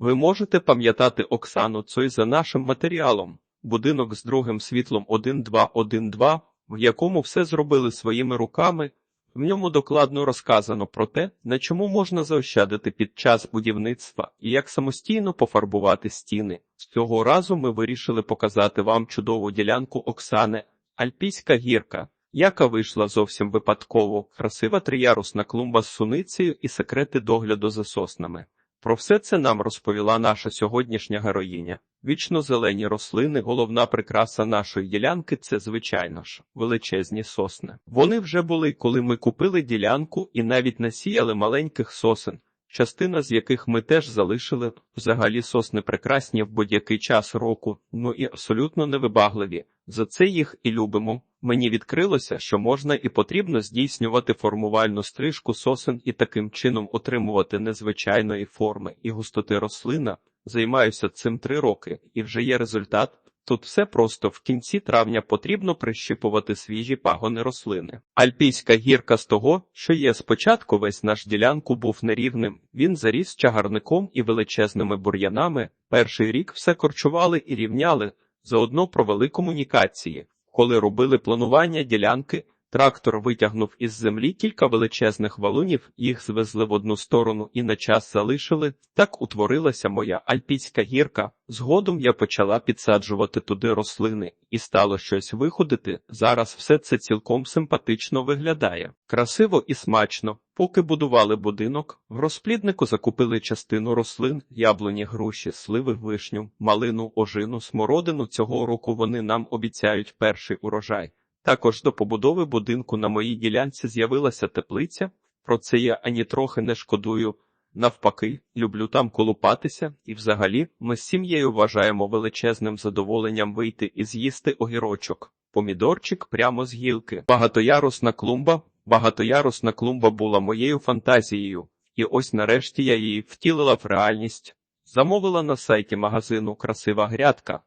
Ви можете пам'ятати Оксану Цой за нашим матеріалом. Будинок з другим світлом 1212, в якому все зробили своїми руками. В ньому докладно розказано про те, на чому можна заощадити під час будівництва і як самостійно пофарбувати стіни. Цього разу ми вирішили показати вам чудову ділянку Оксани, Альпійська гірка, яка вийшла зовсім випадково, красива триярусна клумба з суницею і секрети догляду за соснами. Про все це нам розповіла наша сьогоднішня героїня. Вічно зелені рослини, головна прикраса нашої ділянки це, звичайно ж, величезні сосни. Вони вже були, коли ми купили ділянку і навіть насіяли маленьких сосен, частина з яких ми теж залишили. Взагалі сосни прекрасні в будь-який час року, ну і абсолютно невибагливі. За це їх і любимо. Мені відкрилося, що можна і потрібно здійснювати формувальну стрижку сосен і таким чином отримувати незвичайної форми і густоти рослина. Займаюся цим три роки, і вже є результат. Тут все просто в кінці травня потрібно прищипувати свіжі пагони рослини. Альпійська гірка з того, що є спочатку весь наш ділянку був нерівним. Він заріс чагарником і величезними бур'янами. Перший рік все корчували і рівняли, заодно провели комунікації. Коли робили планування ділянки, трактор витягнув із землі кілька величезних валунів, їх звезли в одну сторону і на час залишили. Так утворилася моя альпійська гірка. Згодом я почала підсаджувати туди рослини, і стало щось виходити. Зараз все це цілком симпатично виглядає. Красиво і смачно. Поки будували будинок, в розпліднику закупили частину рослин, яблуні, груші, сливи, вишню, малину, ожину, смородину. Цього року вони нам обіцяють перший урожай. Також до побудови будинку на моїй ділянці з'явилася теплиця. Про це я ані трохи не шкодую. Навпаки, люблю там колупатися, і взагалі ми з сім'єю вважаємо величезним задоволенням вийти і з'їсти огірочок, помідорчик прямо з гілки. Багатоярусна клумба. Багатоярусна клумба була моєю фантазією, і ось нарешті я її втілила в реальність. Замовила на сайті магазину Красива грядка.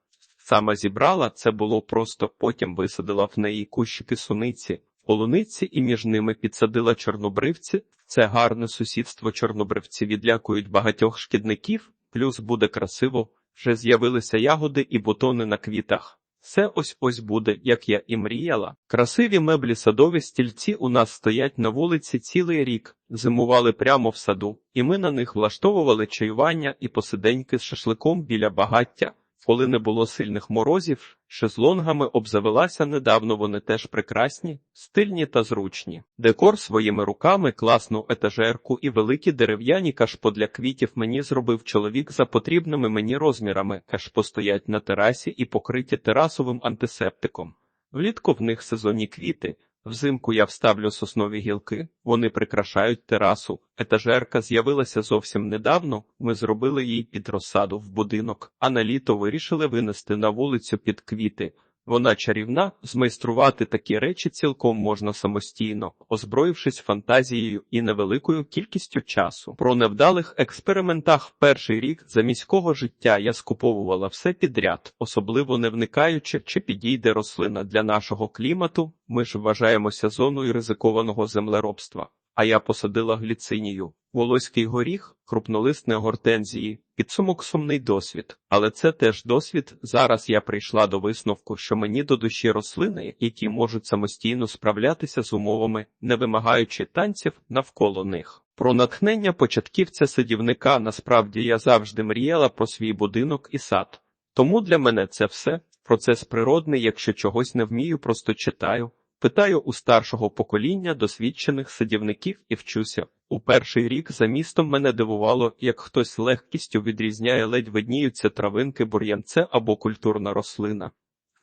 Саме зібрала це було просто, потім висадила в неї кущики суниці, полуниці і між ними підсадила чорнобривці. Це гарне сусідство чорнобривці відлякують багатьох шкідників, плюс буде красиво, вже з'явилися ягоди і бутони на квітах. Все ось ось буде, як я і мріяла. Красиві меблі садові стільці у нас стоять на вулиці цілий рік, зимували прямо в саду, і ми на них влаштовували чаювання і посиденьки з шашликом біля багаття. Коли не було сильних морозів, шезлонгами обзавелася недавно вони теж прекрасні, стильні та зручні. Декор своїми руками, класну етажерку і великі дерев'яні кашпо для квітів мені зробив чоловік за потрібними мені розмірами. Кашпо стоять на терасі і покриті терасовим антисептиком. Влітку в них сезонні квіти. Взимку я вставлю соснові гілки, вони прикрашають терасу. Етажерка з'явилася зовсім недавно. Ми зробили їй під розсаду в будинок, а на літо вирішили винести на вулицю під квіти. Вона чарівна, змайструвати такі речі цілком можна самостійно, озброївшись фантазією і невеликою кількістю часу. Про невдалих експериментах в перший рік за міського життя я скуповувала все підряд, особливо не вникаючи, чи підійде рослина для нашого клімату. Ми ж вважаємося зоною ризикованого землеробства. А я посадила гліцинію, волоський горіх, крупнолисне гортензії, підсумок сумний досвід. Але це теж досвід. Зараз я прийшла до висновку, що мені до душі рослини, які можуть самостійно справлятися з умовами, не вимагаючи танців навколо них. Про натхнення початківця садівника насправді я завжди мріяла про свій будинок і сад. Тому для мене це все процес природний, якщо чогось не вмію, просто читаю. Питаю у старшого покоління досвідчених садівників і вчуся. У перший рік за містом мене дивувало, як хтось легкістю відрізняє ледь видніються травинки бур'янце або культурна рослина.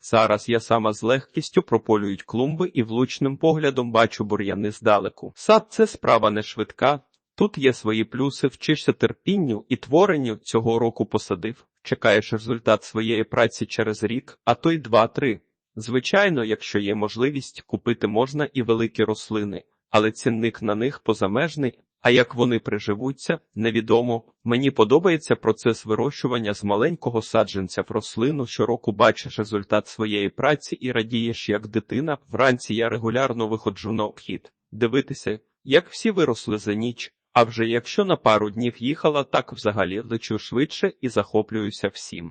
Зараз я сама з легкістю прополюють клумби і влучним поглядом бачу бур'яни здалеку. Сад це справа не швидка. Тут є свої плюси, вчишся терпінню і творенню цього року посадив. Чекаєш результат своєї праці через рік, а то й два-три. Звичайно, якщо є можливість, купити можна і великі рослини, але цінник на них позамежний, а як вони приживуться, невідомо. Мені подобається процес вирощування з маленького саджанця в рослину. Щороку бачиш результат своєї праці і радієш, як дитина. Вранці я регулярно виходжу на обхід, дивитися, як всі виросли за ніч. А вже якщо на пару днів їхала, так взагалі лечу швидше і захоплююся всім.